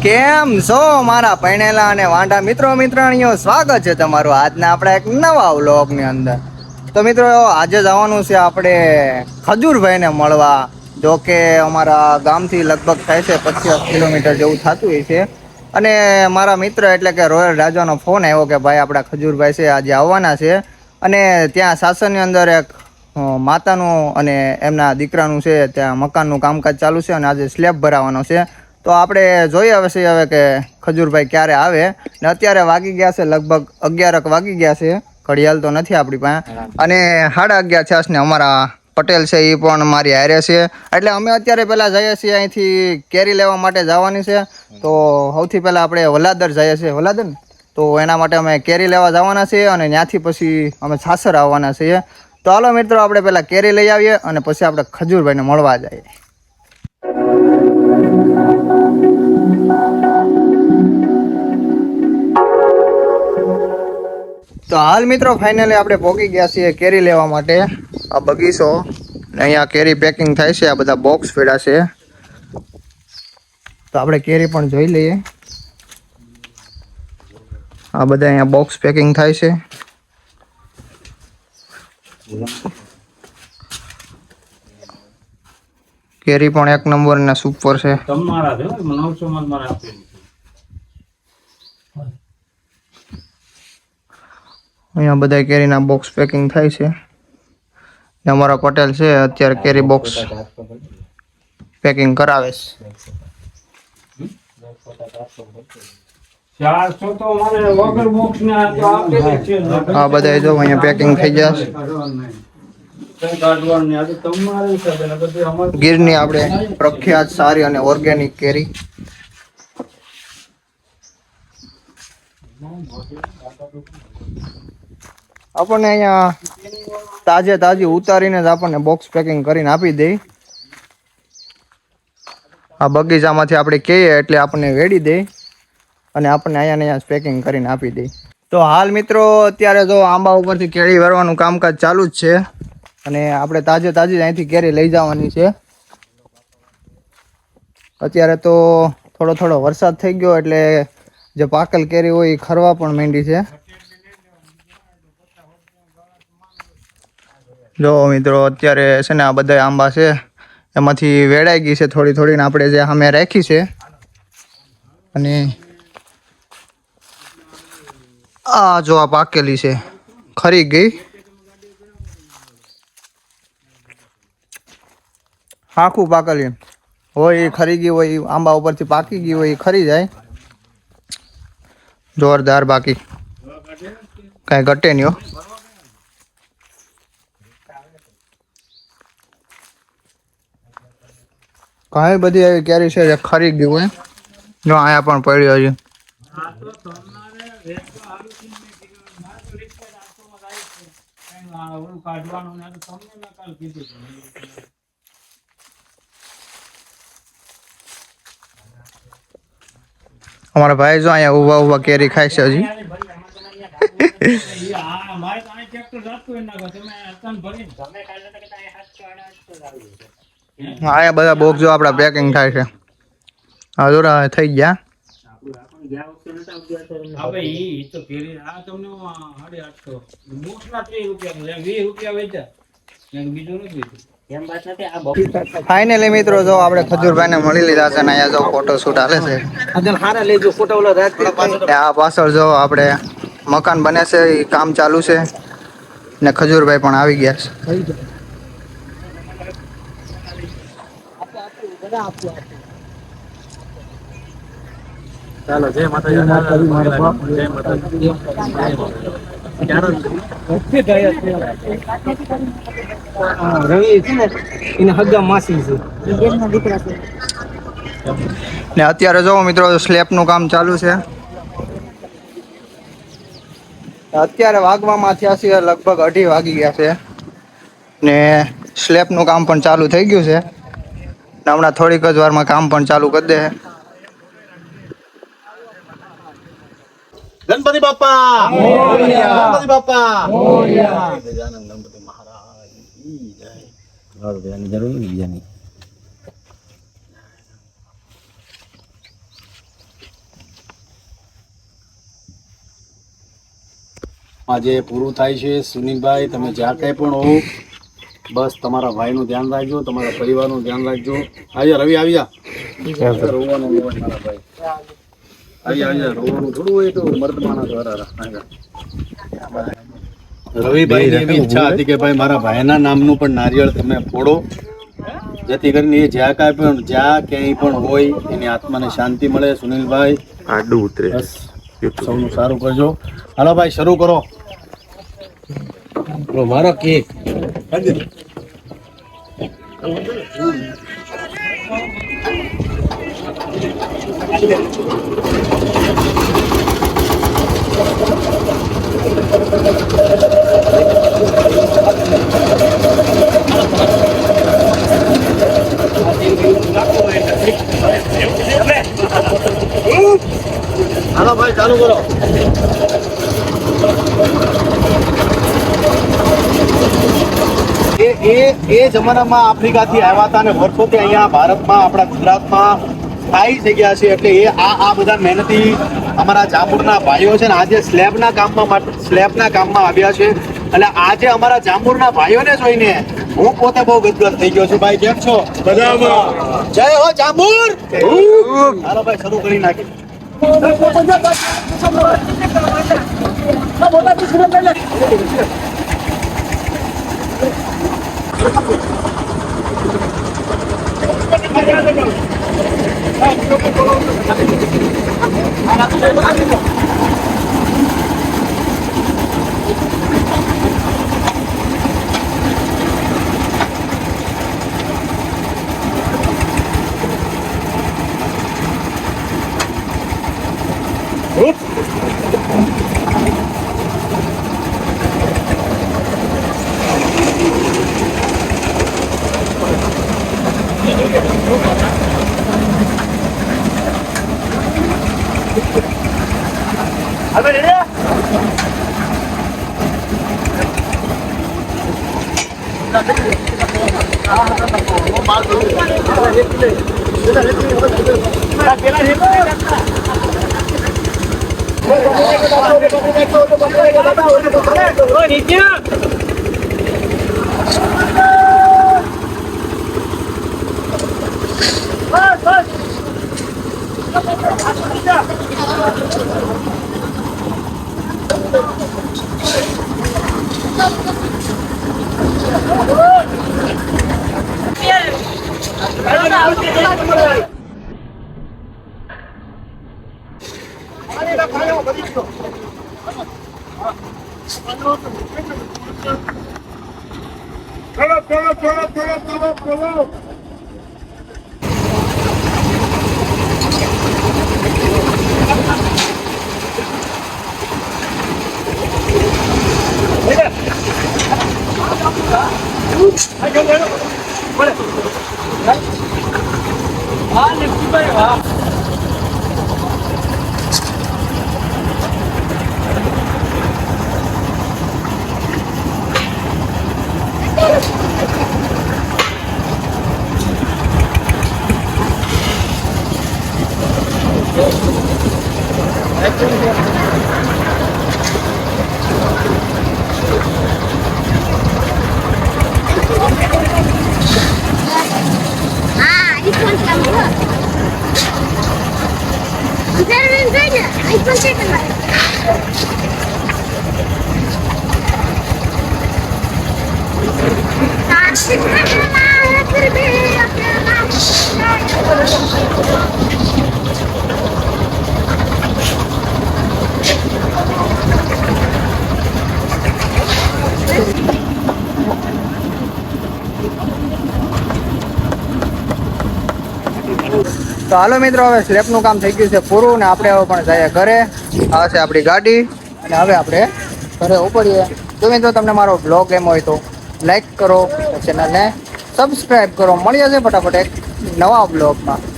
કેમ છો મારા પૈણેલા અને વાંઢા મિત્રો મિત્રાણીઓ? સ્વાગત છે તમારું આજના આપણા એક નવા વ્લોગની અંદર. તો મિત્રો, આજે જવાનું છે આપણે ખજૂરભાઈને મળવા. જો કે અમારા ગામથી લગભગ થાય છે પચીસ કિલોમીટર જેવું થતું હોય છે. અને મારા મિત્ર એટલે કે રોયલ રાજાનો ફોન આવ્યો કે ભાઈ આપણા ખજૂરભાઈ છે, આજે આવવાના છે. અને ત્યાં શાસનની અંદર એક માતાનું અને એમના દીકરાનું છે, ત્યાં મકાનનું કામકાજ ચાલુ છે અને આજે સ્લેબ ભરાવાનો છે. તો આપણે જોઈએ હવે છે હવે કે ખજૂરભાઈ ક્યારે આવે. ને અત્યારે વાગી ગયા છે લગભગ અગિયારક વાગી ગયા છે. ઘડિયાળ તો નથી આપણી પાસે. અને સાડા અગિયાર છાસ ને અમારા પટેલ છે એ પણ મારી હારે છે. એટલે અમે અત્યારે પહેલાં જઈએ છીએ અહીંથી કેરી લેવા માટે જવાની છે. તો સૌથી પહેલાં આપણે વલાદર જઈએ છીએ. વલાદર તો એના માટે અમે કેરી લેવા જવાના છીએ અને ત્યાંથી પછી અમે છાસર આવવાના છીએ. તો હાલો મિત્રો આપણે પહેલાં કેરી લઈ આવીએ અને પછી આપણે ખજૂરભાઈને મળવા જઈએ. તો હાલ મિત્રો ફાઇનલી આપણે પહોંચી ગયા છીએ કેરી લેવા માટે. આ બગીચો. ને અહીંયા કેરી પેકિંગ થાય છે, આ બધા બોક્સ પડ્યા છે. તો આપણે કેરી પણ જોઈ લઈએ. આ બધા અહીંયા બોક્સ પેકિંગ થાય છે. કેરી પણ એક નંબર ને સુપર છે. તમારા છે હો, નવસો માં જ મારે આપેલું છે. અહીંયા બધા કેરીના બોક્સ પેકિંગ થાય છે. ને અમારા પટેલ છે અત્યારે કેરી બોક્સ પેકિંગ કરાવે છે. આ બધા જો અહીંયા પેકિંગ થઈ અમારે ગીરની આપણે પ્રખ્યાત સારી અને ઓર્ગેનિક કેરી. આપણને અહીંયા તાજે તાજી ઉતારીને જ આપણને બોક્સ પેકિંગ કરીને આપી દે આ બગીચામાંથી આપણે કહીએ એટલે આપણને વેડી દે અને આપણને અહીંયા અહીંયા પેકિંગ કરીને આપી દે. તો હાલ મિત્રો, અત્યારે જો આંબા ઉપરથી કેળી વારવાનું કામકાજ ચાલુ જ છે અને આપણે તાજે તાજી અહીંથી કેરી લઈ જવાની છે. અત્યારે તો થોડો થોડો વરસાદ થઈ ગયો એટલે જે પાકલ કેરી હોય એ ખરવા પણ માંડી છે. જો મિત્રો, અત્યારે છે ને આ બધા આંબા છે, એમાંથી વેડાઈ ગઈ છે થોડી થોડીને આપણે જે સામે રાખી છે. અને આ જો આ પાકેલી છે, ખરી ગઈ. આખું પાકેલી. હોય એ ખરી ગઈ હોય આંબા ઉપરથી પાકી ગઈ હોય, એ ખરી જાય. જોરદાર બાકી. કાંઈ ઘટે નહીં ઘણી બધી એવી કેરી છે જે ખરી ગયું હોય જો અહીંયા પણ પડ્યો છે. અમારા ભાઈ જો અહીંયા ઊભા ઊભા કેરી ખાય છે હજી મારે તો. તમે ભરીને તમે કાલે તો અહીંયા બધા બોક્સ જો આપણા પેકિંગ થાય છે. અધૂરા થઈ ગયા. હવે ઈ ઈ તો કેરી આ તમને આ સાડી આઠસો. બોક્સના ત્રીસ રૂપિયા લે વીસ રૂપિયા વેચ્યા બીજું નથી ફાઇનલી મિત્રો જો આપણે ખજૂરભાઈને મળી લીધા છે ને અહીંયા જો ફોટો શૂટ હાલે છે. આ પાછળ જો આપણે મકાન બને છે એ કામ ચાલુ છે. ને ખજૂરભાઈ પણ આવી ગયા છે. ચાલો જય માતાજી. જય માતાજી રવિ? છે. ને એને હગા માસી છે. ને અત્યારે જો મિત્રો સ્લેબનું કામ ચાલુ છે. અત્યારે વાગવામાં થયા છે લગભગ અઢી વાગી ગયા છે. ને સ્લેબનું કામ પણ ચાલુ થઈ ગયું છે. હમણાં થોડીક જ વારમાં કામ પણ ચાલુ કરી દે. ગણપતિ બાપા! ગણપતિ બાપા! આજે પૂરું થાય છે સુનિલભાઈ તમે જ્યાં કંઈ પણ હોવ બસ તમારા ભાઈનું ધ્યાન રાખજો તમારા પરિવારનું ધ્યાન રાખજો. આવ્યા રવિ આવી જા રોવાનું ન મારા ભાઈ. આવી આવી રોવાનું થોડું હોય તો મર્દ માણસ વાળા આવી જા. રવિભાઈની એવી ઈચ્છા હતી કે ભાઈ મારા ભાઈના નામનું પણ નારિયેળ તમે ફોડો. જેથી કરીને એ જ્યાં કાંઈ પણ જ્યાં ક્યાંય પણ હોય એની આત્માને શાંતિ મળે સુનિલભાઈ. આડું ઉતરે. સૌનું સારું કરજો. હાલો ભાઈ શરૂ કરો. મારો કેક. હાલો એ એ જમાનામાં આફ્રિકાથી આવ્યા હતા અને વર્ષોથી અહીંયા ભારતમાં આપણા ગુજરાતમાં સ્થાયી થઈ ગયા છે એટલે એ આ આ બધા મહેનતી અમારા જાંબુરના ભાઈઓ છે ને આજે સ્લેબના કામમાં સ્લેબના કામમાં આવ્યા છે. એટલે આજે અમારા જાંબુરના ભાઈઓને જોઈને હું પોતે બહુ ગદગદ થઈ ગયો છું. ભાઈ કેમ છો? જય હો જાંબુર! હાલો ભાઈ શરૂ કરી નાખી Thank you. ಆಮೇಲೆ ಇಡಿ ನಿತ್ಯ Bas bas! Bas bas! Woo! તો હાલો મિત્રો, હવે સ્લેબનું કામ થઈ ગયું છે પૂરું ને આપણે હવે પણ જઈએ ઘરે. આ આપણી ગાડી અને હવે આપણે ઘરે ઉપડીએ તો મિત્રો, તમને મારો બ્લોગ એમ હોય તો? લાઈક કરો ચેનલને સબસ્ક્રાઈબ કરો. મળીએ છે ફટાફટ એક નવા બ્લોગમાં